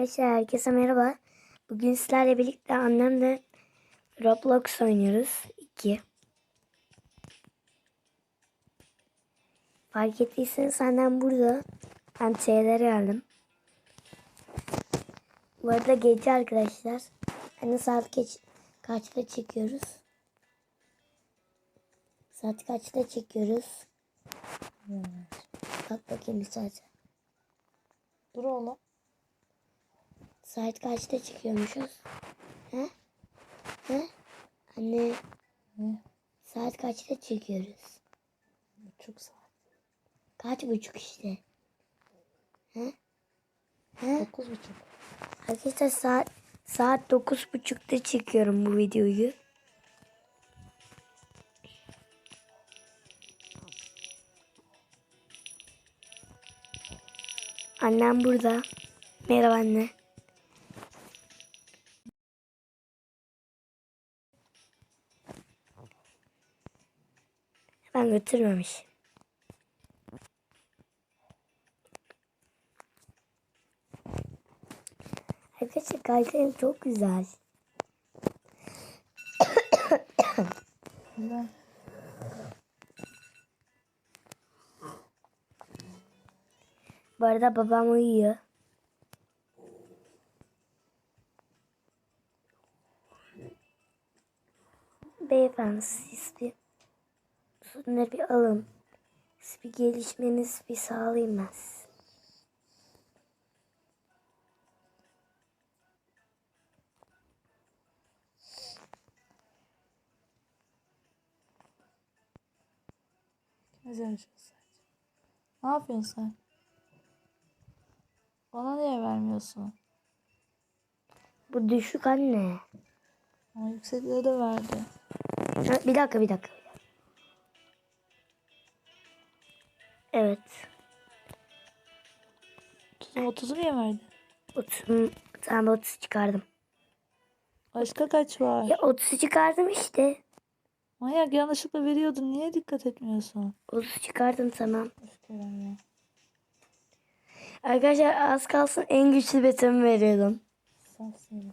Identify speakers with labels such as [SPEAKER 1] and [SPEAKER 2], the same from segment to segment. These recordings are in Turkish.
[SPEAKER 1] Arkadaşlar herkese merhaba. Bugün sizlerle birlikte annemle Roblox oynuyoruz. 2. Fark ettiyseniz annem burada. Ben şeylere geldim. Bu arada gece arkadaşlar. Hani saat geç, kaçta çekiyoruz? Saat kaçta çekiyoruz? Bak bakayım bir saat.
[SPEAKER 2] Dur oğlum.
[SPEAKER 1] Saat kaçta çıkıyormuşuz? He? He? Anne
[SPEAKER 2] Ne?
[SPEAKER 1] saat kaçta çıkıyoruz?
[SPEAKER 2] Buçuk saat.
[SPEAKER 1] Kaç buçuk işte? He? He?
[SPEAKER 2] Dokuz buçuk.
[SPEAKER 1] Arkadaşlar saat saat dokuz buçukta çekiyorum bu videoyu. Annem burada. Merhaba anne. Ben götürmemiş. Arkadaşlar kaykayım çok güzel.
[SPEAKER 2] Güzel.
[SPEAKER 1] Bu arada babam uyuyor. Beyefendi siz bir şunları bir alın. Siz bir gelişmeniz bir sağlayayım ben size.
[SPEAKER 2] Sadece? Ne yapıyorsun sen? Bana niye vermiyorsun?
[SPEAKER 1] Bu düşük anne.
[SPEAKER 2] Ama yüksekleri de verdi.
[SPEAKER 1] Ha, Bir dakika bir dakika. Evet.
[SPEAKER 2] 30'u 30'u niye verdi?
[SPEAKER 1] 30, tamam 30 çıkardım.
[SPEAKER 2] Başka kaç var?
[SPEAKER 1] Ya 30 çıkardım işte.
[SPEAKER 2] Manyak yanlışlıkla veriyordun. Niye dikkat etmiyorsun?
[SPEAKER 1] 30 çıkardım tamam.
[SPEAKER 2] Ya.
[SPEAKER 1] Arkadaşlar az kalsın en güçlü betimi veriyordum.
[SPEAKER 2] Saf seni.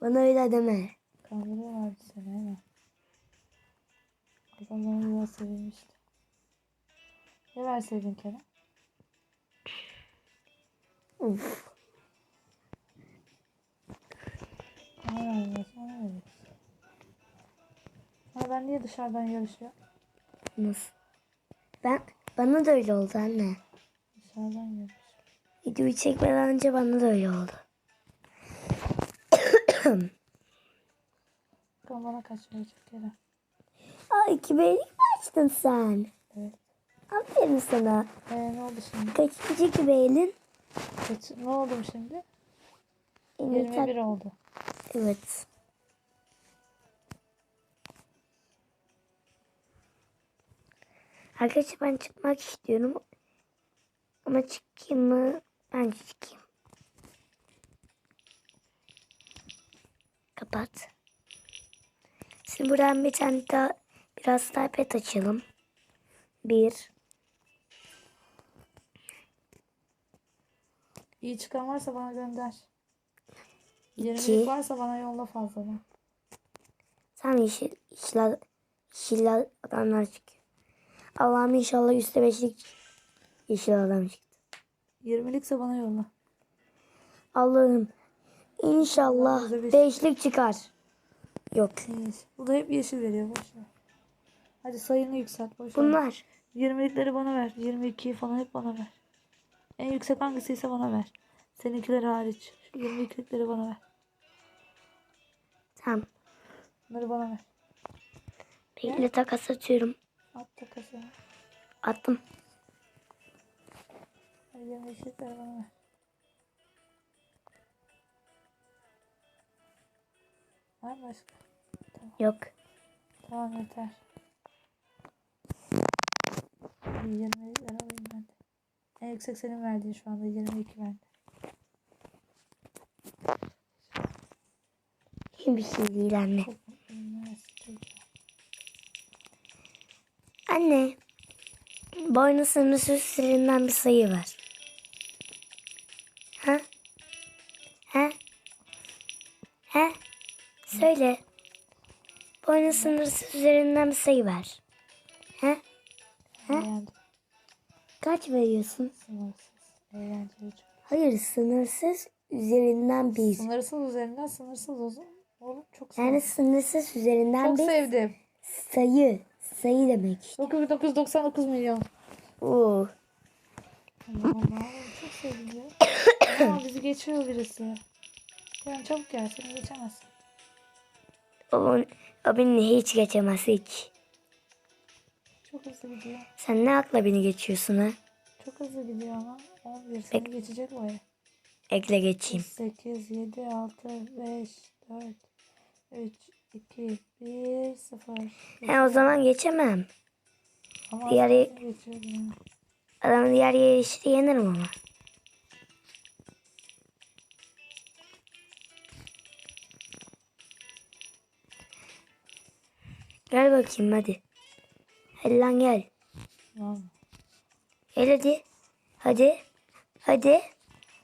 [SPEAKER 1] Bana öyle deme.
[SPEAKER 2] Kandırıyorlardı seni hemen. Adamları biraz sevilmişti. Ne verseydin Kerem?
[SPEAKER 1] Uf.
[SPEAKER 2] Bana vermiyorsun. Ona veriyorsun. Ama ben niye dışarıdan yarışıyorum?
[SPEAKER 1] Nasıl? Ben bana da öyle oldu anne.
[SPEAKER 2] Dışarıdan yarışıyorum.
[SPEAKER 1] Videoyu çekmeden önce bana da öyle oldu.
[SPEAKER 2] Bakalım bana kaç verecek Kerem?
[SPEAKER 1] Aa iki beylik mi açtın sen?
[SPEAKER 2] Evet.
[SPEAKER 1] Aferin sana.
[SPEAKER 2] Ee, ne oldu şimdi?
[SPEAKER 1] Kaçıncı iki beylin?
[SPEAKER 2] Kaç, ne oldu şimdi?
[SPEAKER 1] En iyi
[SPEAKER 2] 21
[SPEAKER 1] tak-
[SPEAKER 2] oldu.
[SPEAKER 1] Evet. Arkadaşlar ben çıkmak istiyorum. Ama çıkayım mı? Bence çıkayım. Kapat. Şimdi buradan bir tane daha biraz daha pet açalım. Bir.
[SPEAKER 2] İyi çıkan varsa bana gönder.
[SPEAKER 1] İki.
[SPEAKER 2] 20'lik varsa bana yolla fazladan.
[SPEAKER 1] Tam yeşil, yeşil, yeşil adamlar çıkıyor. Allah'ım inşallah üstte beşlik yeşil adam çıktı.
[SPEAKER 2] 20'likse bana yolla.
[SPEAKER 1] Allah'ım inşallah
[SPEAKER 2] Bize beş-
[SPEAKER 1] beşlik çıkar. Yok.
[SPEAKER 2] İyi. Bu da hep yeşil veriyor. Boş ver. Hadi sayını yükselt. Boş ver.
[SPEAKER 1] Bunlar
[SPEAKER 2] 20'likleri bana ver. 22'yi falan hep bana ver. En yüksek hangisiyse bana ver. Seninkileri hariç. Şu 22'likleri bana ver.
[SPEAKER 1] tamam.
[SPEAKER 2] Bunları bana ver.
[SPEAKER 1] Bekle takas atıyorum.
[SPEAKER 2] At takası.
[SPEAKER 1] Attım.
[SPEAKER 2] Hadi 22'likleri bana ver. Var mı başka?
[SPEAKER 1] Yok.
[SPEAKER 2] Tamam yeter. Bir 20'likleri alayım ben de. En yüksek senin verdiğin şu anda 22 bende.
[SPEAKER 1] İyi bir şey değil anne. Anne. Boynuzun sürüsünden bir sayı var. Ha? He? Söyle. Boynu sınırsız üzerinden bir sayı ver. Kaç veriyorsun?
[SPEAKER 2] Sınırsız. Eğlenceli. çok.
[SPEAKER 1] Hayır sınırsız üzerinden bir.
[SPEAKER 2] Sınırsız üzerinden sınırsız olsun. Oğlum çok
[SPEAKER 1] Yani
[SPEAKER 2] sevdim.
[SPEAKER 1] sınırsız üzerinden
[SPEAKER 2] Çok
[SPEAKER 1] bir
[SPEAKER 2] sevdim.
[SPEAKER 1] sayı. Sayı demek işte.
[SPEAKER 2] 9999 milyon.
[SPEAKER 1] Oo.
[SPEAKER 2] Allah Allah. Çok sevdim ya. Ama bizi geçiyor birisi. Yani çabuk gel seni geçemezsin.
[SPEAKER 1] O, o beni hiç geçemez hiç.
[SPEAKER 2] Çok hızlı gidiyor.
[SPEAKER 1] Sen ne akla beni geçiyorsun ha?
[SPEAKER 2] Çok hızlı gidiyor ama. 11 seni geçecek o ya.
[SPEAKER 1] Ekle geçeyim.
[SPEAKER 2] 8, 7, 6, 5, 4, 3, 2, 1, 0.
[SPEAKER 1] He o zaman geçemem.
[SPEAKER 2] Ama
[SPEAKER 1] Diğer-
[SPEAKER 2] seni geçiyor yine.
[SPEAKER 1] Adamın diğer yarışı yenirim ama. Gel bakayım hadi. Hadi lan gel. Gel hadi. Hadi. Hadi.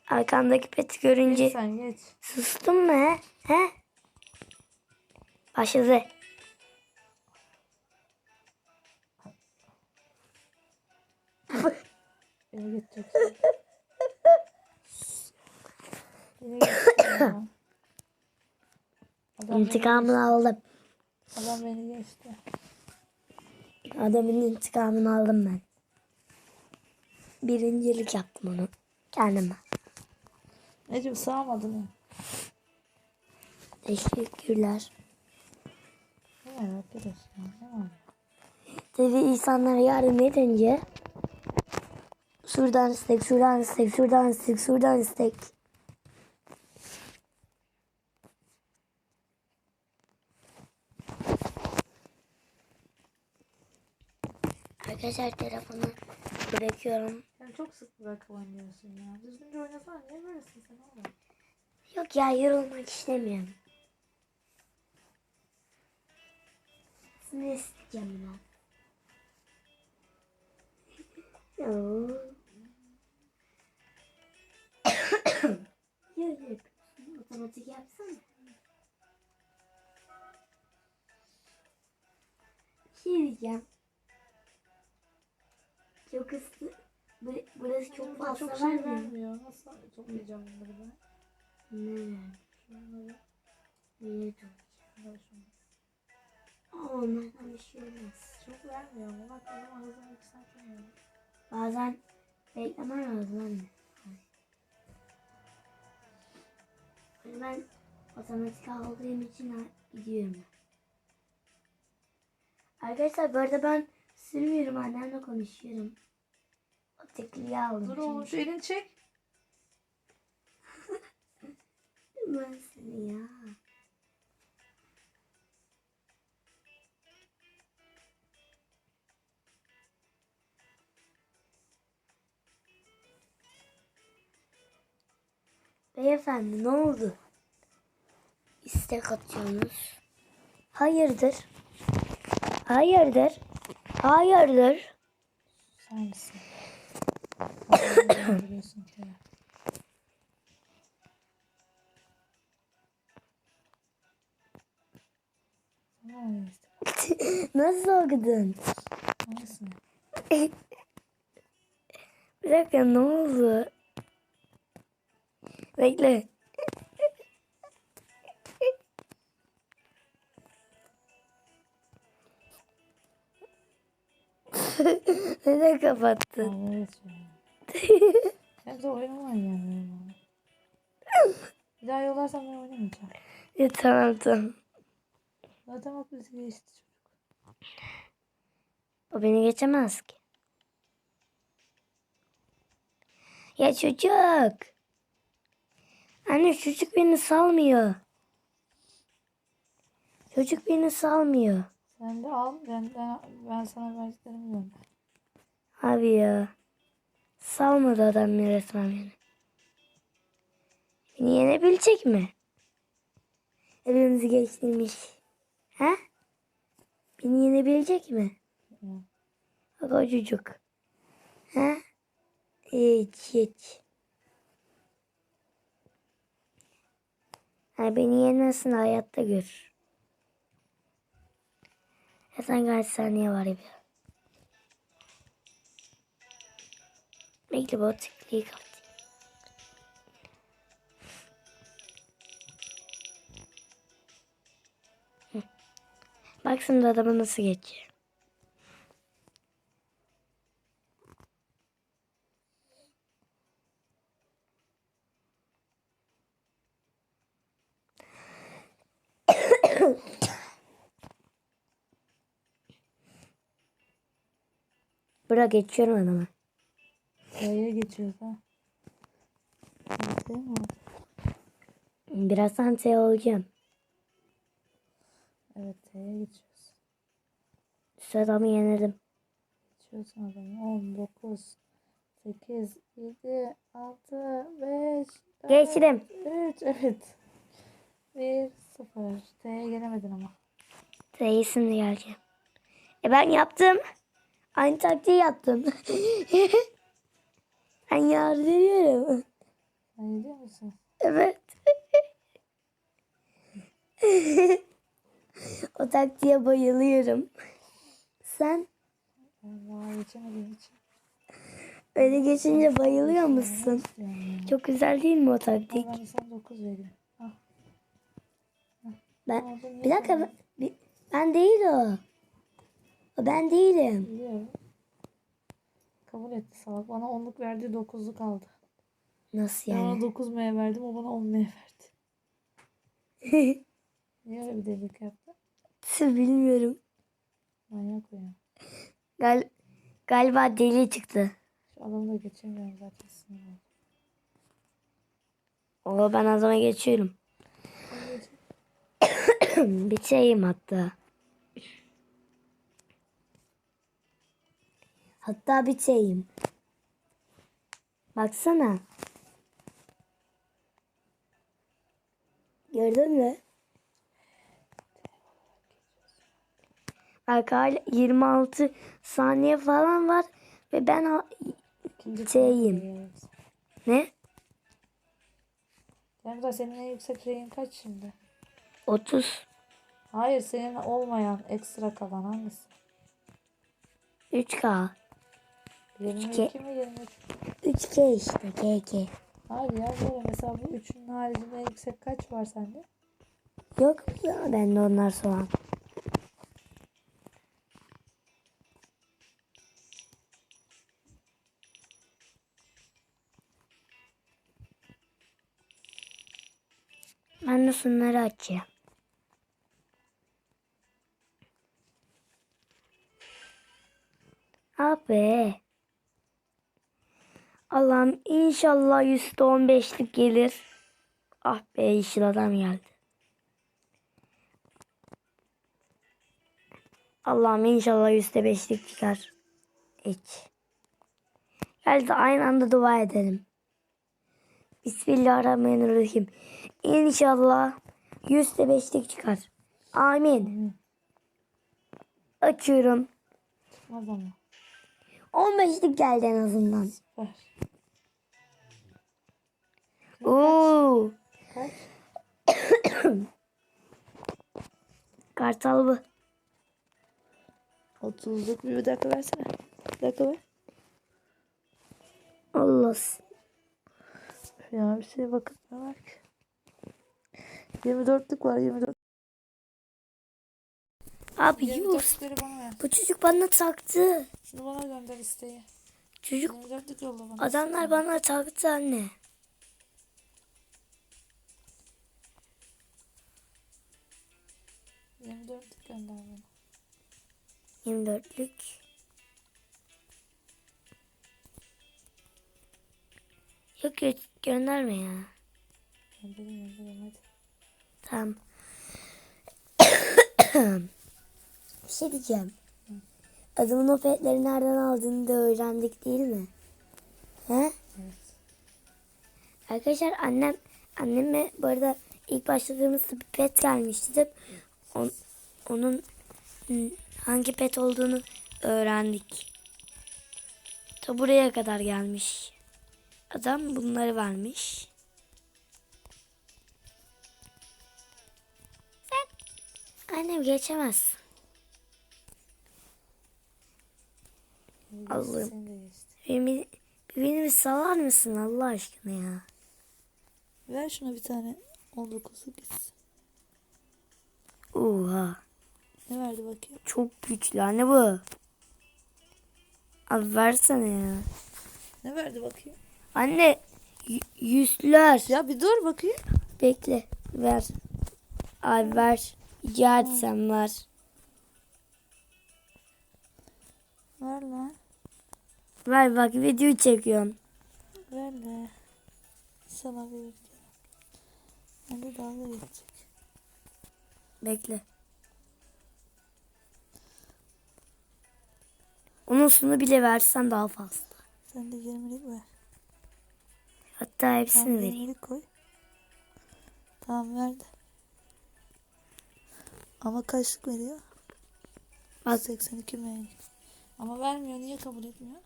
[SPEAKER 1] Arkandaki peti görünce
[SPEAKER 2] Geç sen geç.
[SPEAKER 1] sustun mu he? He? Başladı.
[SPEAKER 2] Adam beni,
[SPEAKER 1] İntikamını aldım.
[SPEAKER 2] adam beni geçti.
[SPEAKER 1] Adamın intikamını aldım ben. Birincilik yaptım onu. Kendime.
[SPEAKER 2] Necim sığamadın mı?
[SPEAKER 1] Teşekkürler.
[SPEAKER 2] Ne arkadaş ya? Ne var?
[SPEAKER 1] Tabii insanlara yardım edince şuradan istek, şuradan istek, şuradan istek, şuradan istek. Arkadaşlar telefonu bırakıyorum.
[SPEAKER 2] Sen çok sık bırakıp oynuyorsun ya. Düzgünce oynasana. Niye böylesin sen oğlum?
[SPEAKER 1] Yok ya yorulmak istemiyorum. Ne isteyeceğim ben? Yok yok. Otomatik yapsana. Şey diyeceğim. Çok hızlı. Bu- Burası çok fazla
[SPEAKER 2] çok şey
[SPEAKER 1] vermiyor.
[SPEAKER 2] vermiyor. Nasıl toplayacağım bunları ben?
[SPEAKER 1] Ne?
[SPEAKER 2] Şunları,
[SPEAKER 1] Niye
[SPEAKER 2] şunları.
[SPEAKER 1] Aa, onlardan bir şey olmaz.
[SPEAKER 2] Çok vermiyor ama bak o zaman hızlı yükseltemiyorum.
[SPEAKER 1] Bazen beklemen lazım anne. Hani ben otomatik aldığım için gidiyorum. Arkadaşlar bu arada ben sürmüyorum annemle konuşuyorum. Tekliği aldım.
[SPEAKER 2] Dur oğlum şu elini çek.
[SPEAKER 1] seni ya. Beyefendi ne oldu? İstek atıyorsunuz. Hayırdır? Hayırdır? Hayırdır?
[SPEAKER 2] Sen misin? Biliyorsun ki. Sana ne istek?
[SPEAKER 1] Nasıl okudun?
[SPEAKER 2] Hangisini?
[SPEAKER 1] Bir dakika ne oldu? Bekle. Neden kapattın?
[SPEAKER 2] De oynaman yani. Bir daha yollarsan ben oynamayacağım.
[SPEAKER 1] Ya, tamam tamam.
[SPEAKER 2] Zaten bak bizi geçti çocuk.
[SPEAKER 1] O beni geçemez ki. Ya çocuk. Anne çocuk beni salmıyor. Çocuk beni salmıyor.
[SPEAKER 2] Sen de al. Ben, ben, ben sana verdiklerimi gönder.
[SPEAKER 1] Abi ya. Salmadı adam resmen beni. Beni yenebilecek mi? Elimizi geçtirmiş. Ha? Beni yenebilecek mi? Bak o çocuk. Ha? Hiç hiç. Yani beni yenmezsin hayatta gör. Zaten kaç saniye var ya. Bekle tıklıyı kapat. Bak şimdi adamı nasıl geçiyor. Bırak geçiyorum adamı.
[SPEAKER 2] T'ye geçiyoruz ha.
[SPEAKER 1] Birazdan şey olacağım.
[SPEAKER 2] Evet T'ye geçiyoruz.
[SPEAKER 1] Şu adamı yenerim.
[SPEAKER 2] Geçiyorsun adamı. 10, 9, 8, 7, 6, 5,
[SPEAKER 1] Geçtim.
[SPEAKER 2] 3, evet. 1, 0. T'ye gelemedin ama.
[SPEAKER 1] T'yi şimdi geleceğim. E ben yaptım. Aynı taktiği yaptım. ben yardırıyorum.
[SPEAKER 2] Sen gidiyor musun?
[SPEAKER 1] Evet. o taktiğe bayılıyorum. Sen
[SPEAKER 2] daha geçemediğim için.
[SPEAKER 1] öyle geçince bayılıyor musun? Çok güzel değil mi o taktik?
[SPEAKER 2] Ben sana 9 vereyim. Ah,
[SPEAKER 1] Ben bir dakika ben, ben değil o. O ben değilim.
[SPEAKER 2] biliyorum. Kabul etti salak. Bana 10'luk verdi 9'luk aldı.
[SPEAKER 1] Nasıl
[SPEAKER 2] Ben ona
[SPEAKER 1] yani?
[SPEAKER 2] 9 M'ye verdim o bana 10 M verdi. Niye öyle bir delilik yaptı?
[SPEAKER 1] Bilmiyorum.
[SPEAKER 2] Manyak o ya.
[SPEAKER 1] Gal galiba deli çıktı.
[SPEAKER 2] Şu adamı da geçemiyorum zaten sinir oldum.
[SPEAKER 1] Ben adama geçiyorum. Bitireyim hatta. Hatta bitireyim. Baksana. Gördün mü? Bak hala 26 saniye falan var ve ben
[SPEAKER 2] veriyoruz.
[SPEAKER 1] ne?
[SPEAKER 2] Cemre senin en yüksek şeyin kaç şimdi?
[SPEAKER 1] 30
[SPEAKER 2] Hayır senin olmayan ekstra kalan hangisi?
[SPEAKER 1] 3K
[SPEAKER 2] 22 mi 23 mi?
[SPEAKER 1] 3K işte KK.
[SPEAKER 2] Hayır ya böyle mesela bu üçünün haricinde en yüksek kaç var sende?
[SPEAKER 1] Yok ya bende onlar soğan. Ben de şunları açayım. Abi. Allah'ım inşallah yüzde on beşlik gelir. Ah be yeşil adam geldi. Allah'ım inşallah yüzde beşlik çıkar. Hiç. Gel de aynı anda dua edelim. Bismillahirrahmanirrahim. İnşallah yüzde beşlik çıkar. Amin. Açıyorum.
[SPEAKER 2] Çıkmaz ama.
[SPEAKER 1] 15'lik geldi en azından.
[SPEAKER 2] Süper.
[SPEAKER 1] Oo.
[SPEAKER 2] Kaç?
[SPEAKER 1] Kartal bu.
[SPEAKER 2] 30'luk bir dakika versene. Bir dakika ver.
[SPEAKER 1] Allah.
[SPEAKER 2] Ya bir şey bakın ne var ki? 24'lük var 24.
[SPEAKER 1] Abi yuh.
[SPEAKER 2] 24'lükleri bana ver.
[SPEAKER 1] Bu çocuk bana taktı.
[SPEAKER 2] Şunu bana gönder isteği.
[SPEAKER 1] Çocuk
[SPEAKER 2] 24'lük yolla bana.
[SPEAKER 1] adamlar bana taktı anne.
[SPEAKER 2] isteği. 24'lük gönder bana.
[SPEAKER 1] 24'lük. Yok yok gönderme ya.
[SPEAKER 2] Gönderin gönderin hadi.
[SPEAKER 1] Tamam. Bir şey diyeceğim. Adamın o petleri nereden aldığını da öğrendik değil mi? He?
[SPEAKER 2] Evet.
[SPEAKER 1] Arkadaşlar annem anneme bu arada ilk başladığımızda bir pet gelmişti de on- onun hangi pet olduğunu öğrendik. Ta buraya kadar gelmiş. Adam bunları vermiş. Annem geçemez. Allah'ım. Beni, beni bir salar mısın Allah aşkına ya?
[SPEAKER 2] Ver şuna bir tane 19'u gitsin.
[SPEAKER 1] Oha.
[SPEAKER 2] Ne verdi bakayım?
[SPEAKER 1] Çok güçlü anne bu. Abi versene ya.
[SPEAKER 2] Ne verdi bakayım?
[SPEAKER 1] Anne yüzler.
[SPEAKER 2] Ya bir dur bakayım.
[SPEAKER 1] Bekle ver. Abi ver. Rica etsem ver.
[SPEAKER 2] Ver lan.
[SPEAKER 1] Ver bak video çekiyorum.
[SPEAKER 2] Ver de. Sana bir Ben de dalga geçecek.
[SPEAKER 1] Bekle. Onun sonu bile versen daha fazla.
[SPEAKER 2] Sen de 20'lik ver.
[SPEAKER 1] Hatta
[SPEAKER 2] Tamam
[SPEAKER 1] hepsini vereyim.
[SPEAKER 2] 20'lik koy. Tamam ver de. Ama kaçlık veriyor?
[SPEAKER 1] Bak
[SPEAKER 2] 82 meylik. Ama vermiyor. Niye kabul etmiyor?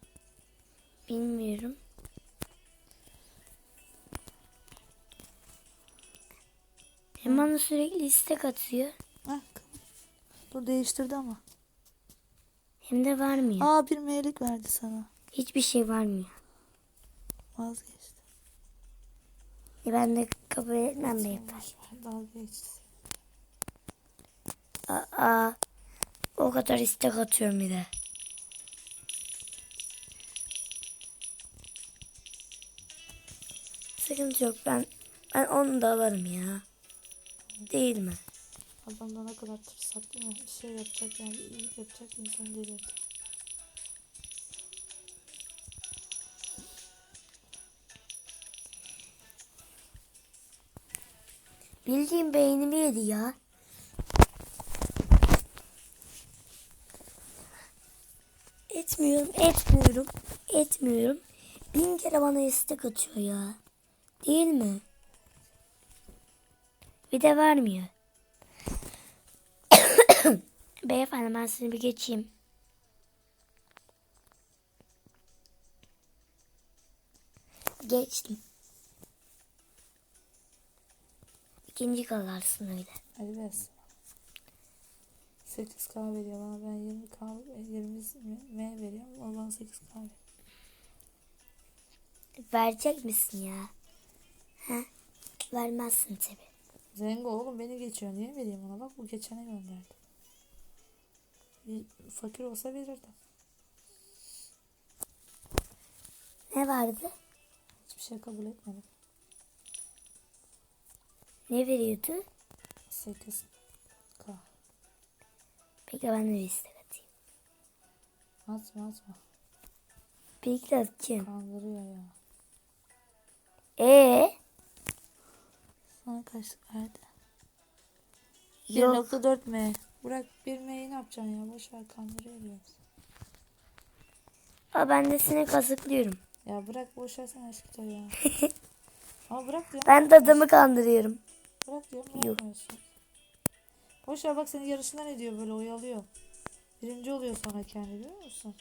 [SPEAKER 1] Bilmiyorum. Hem bana sürekli istek atıyor.
[SPEAKER 2] Heh. Dur değiştirdi ama.
[SPEAKER 1] Hem de vermiyor.
[SPEAKER 2] Aa bir meylik verdi sana.
[SPEAKER 1] Hiçbir şey vermiyor.
[SPEAKER 2] Vazgeçti.
[SPEAKER 1] E ben de kabul etmem beyefendi.
[SPEAKER 2] Dalga geçti.
[SPEAKER 1] Aa, o kadar istek atıyorum bir de. Sıkıntı yok ben ben onu da alırım ya. Değil mi?
[SPEAKER 2] Adamda ne kadar tırsak değil mi? Bir şey yapacak yani bir iyilik yapacak insan delirdi.
[SPEAKER 1] Bildiğim beynimi yedi ya. Etmiyorum, etmiyorum, etmiyorum. Bin kere bana istek atıyor ya. Değil mi? Bir de vermiyor. Beyefendi ben seni bir geçeyim. Geçtim. İkinci kalarsın öyle.
[SPEAKER 2] Hadi versin. 8K veriyor bana ben 20K 20 M veriyorum o bana 8K veriyor.
[SPEAKER 1] Verecek misin ya? He? Vermezsin tabi.
[SPEAKER 2] Zengo oğlum beni geçiyor niye vereyim ona bak bu geçene gönderdi. Bir fakir olsa verirdim.
[SPEAKER 1] Ne vardı?
[SPEAKER 2] Hiçbir şey kabul etmedim.
[SPEAKER 1] Ne veriyordu?
[SPEAKER 2] 8K.
[SPEAKER 1] Peki ben de istek atayım.
[SPEAKER 2] Atma atma.
[SPEAKER 1] Peki atacağım.
[SPEAKER 2] Kandırıyor ya.
[SPEAKER 1] Ee?
[SPEAKER 2] Sana kaçlık verdi?
[SPEAKER 1] Yok.
[SPEAKER 2] 1.4 M. Bırak 1 M'yi ne yapacaksın ya? Boş ver kandırıyor diyorum.
[SPEAKER 1] Aa, ben de seni kazıklıyorum.
[SPEAKER 2] Ya bırak boş versene aşkım ya. Ama bırak diyorum.
[SPEAKER 1] Ben de adamı kandırıyorum.
[SPEAKER 2] Bırak diyorum
[SPEAKER 1] Yok.
[SPEAKER 2] yapmıyorsun. Boş ver bak seni yarışından ediyor böyle oyalıyor. Birinci oluyor sonra kendi biliyor musun?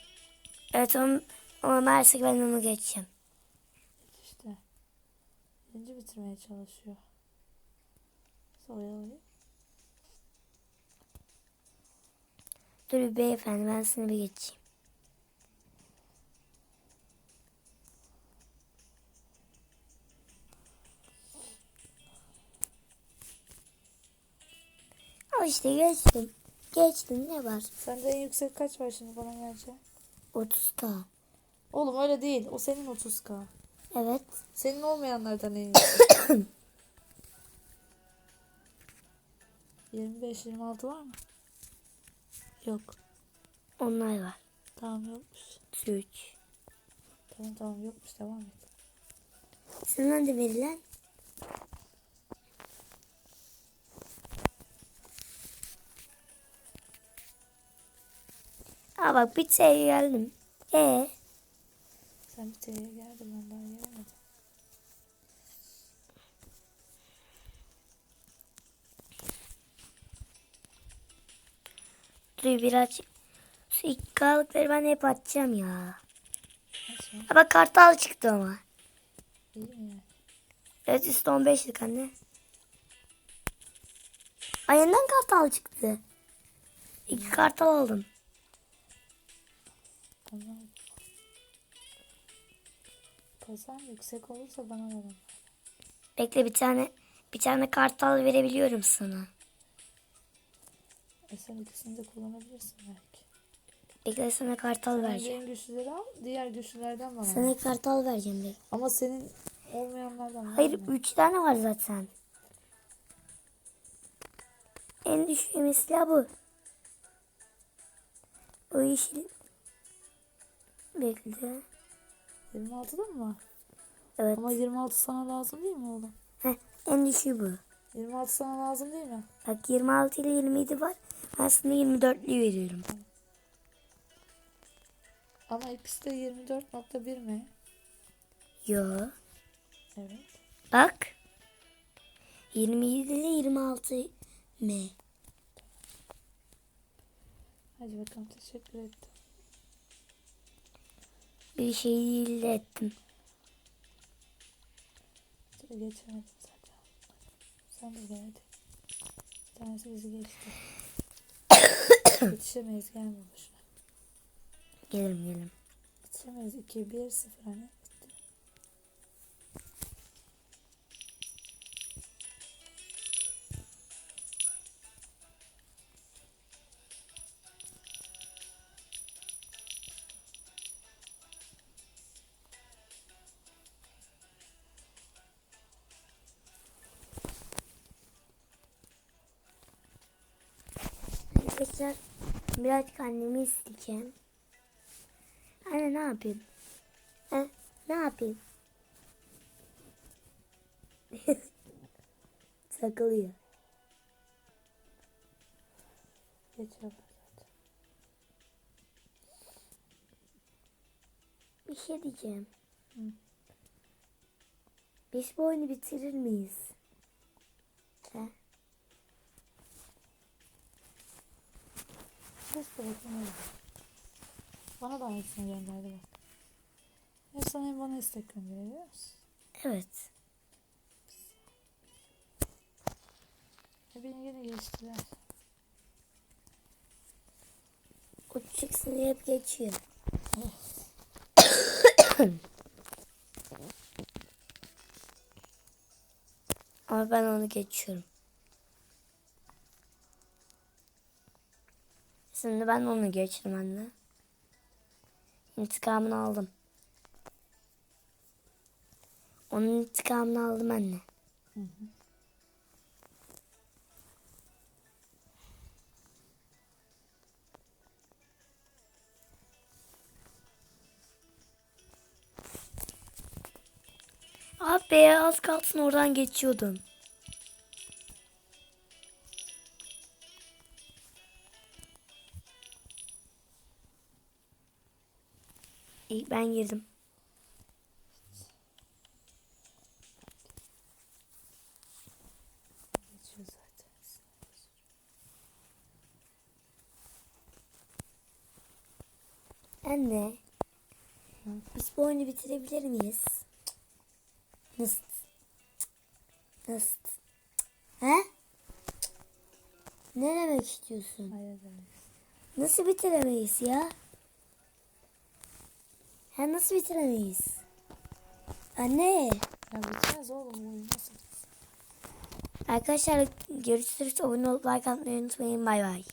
[SPEAKER 1] Evet onu, ama meğerse ben onu geçeceğim.
[SPEAKER 2] İşte. Birinci bitirmeye çalışıyor. Oyalıyor?
[SPEAKER 1] Dur beyefendi ben seni bir geçeyim. Al işte geçtim. Geçtim ne var?
[SPEAKER 2] Sende en yüksek kaç var şimdi bana gelecek?
[SPEAKER 1] 30k.
[SPEAKER 2] Oğlum öyle değil. O senin 30k.
[SPEAKER 1] Evet.
[SPEAKER 2] Senin olmayanlardan en yüksek. 25-26 var mı? Yok.
[SPEAKER 1] Onlar var.
[SPEAKER 2] Tamam yokmuş.
[SPEAKER 1] 3.
[SPEAKER 2] Tamam tamam yokmuş devam et.
[SPEAKER 1] Sana da verilen Aa bak bir şeye geldim. E
[SPEAKER 2] Sen bir T'ye geldin ben daha gelemedim.
[SPEAKER 1] Dur biraz şu ilk kalıkları ben hep atacağım ya. Ha bak kartal çıktı ama. Evet üstü 15'lik anne. Ayından kartal çıktı. İki kartal aldım.
[SPEAKER 2] Ama kazan yüksek olursa bana ver.
[SPEAKER 1] Bekle bir tane bir tane kartal verebiliyorum sana.
[SPEAKER 2] E sen ikisini de kullanabilirsin belki.
[SPEAKER 1] Bekle sana kartal
[SPEAKER 2] Bence
[SPEAKER 1] vereceğim.
[SPEAKER 2] en güçlüleri al. Diğer güçlülerden bana ver.
[SPEAKER 1] Sana kartal vereceğim bekle.
[SPEAKER 2] Ama senin olmayanlardan
[SPEAKER 1] Hayır
[SPEAKER 2] verme.
[SPEAKER 1] üç tane var zaten. En düşüğü mesela bu. O yeşil. Bekle.
[SPEAKER 2] 26'da mı var?
[SPEAKER 1] Evet.
[SPEAKER 2] Ama 26 sana lazım değil mi oğlum?
[SPEAKER 1] Heh, en düşüğü bu.
[SPEAKER 2] 26 sana lazım değil mi?
[SPEAKER 1] Bak 26 ile 27 var. Aslında 24'lüyü veriyorum.
[SPEAKER 2] Ama ikisi de 24.1 mi?
[SPEAKER 1] Yo.
[SPEAKER 2] Evet.
[SPEAKER 1] Bak. 27 ile 26 M.
[SPEAKER 2] Hadi bakalım teşekkür ettim.
[SPEAKER 1] Bir şey değil de ettim.
[SPEAKER 2] Geçemedim zaten. Sen de gel hadi. Bir tanesi bizi geçti. Yetişemeyiz gelme boşuna.
[SPEAKER 1] Gelirim gelirim.
[SPEAKER 2] Yetişemeyiz 2 1 0 hani bitti.
[SPEAKER 1] Arkadaşlar birazcık annemi isteyeceğim. Anne ne yapayım? He, ne yapayım? Takılıyor.
[SPEAKER 2] Zaten.
[SPEAKER 1] Bir şey diyeceğim.
[SPEAKER 2] Hı.
[SPEAKER 1] Biz bu oyunu bitirir miyiz? He?
[SPEAKER 2] Test bakayım öyle. Bana da aynısını gönderdi bak. Hem sana hem bana istek gönderiyor musun?
[SPEAKER 1] Evet.
[SPEAKER 2] E beni yine geçtiler.
[SPEAKER 1] O çıksın diye hep geçiyor. Ama ben onu geçiyorum. Şimdi ben onu geçtim anne. İntikamını aldım. Onun intikamını aldım anne.
[SPEAKER 2] Hı hı.
[SPEAKER 1] Abi be az kalsın oradan geçiyordum. İlk ben girdim. Anne.
[SPEAKER 2] Hı.
[SPEAKER 1] Biz bu oyunu bitirebilir miyiz? Nasıl? Nasıl? He? Ne demek istiyorsun?
[SPEAKER 2] Hayır demek.
[SPEAKER 1] Nasıl bitiremeyiz ya? Ha nasıl bitiremeyiz? Anne.
[SPEAKER 2] Ya bitmez oğlum bitsin?
[SPEAKER 1] Arkadaşlar görüşürüz. Abone olup like atmayı unutmayın. Bay bay.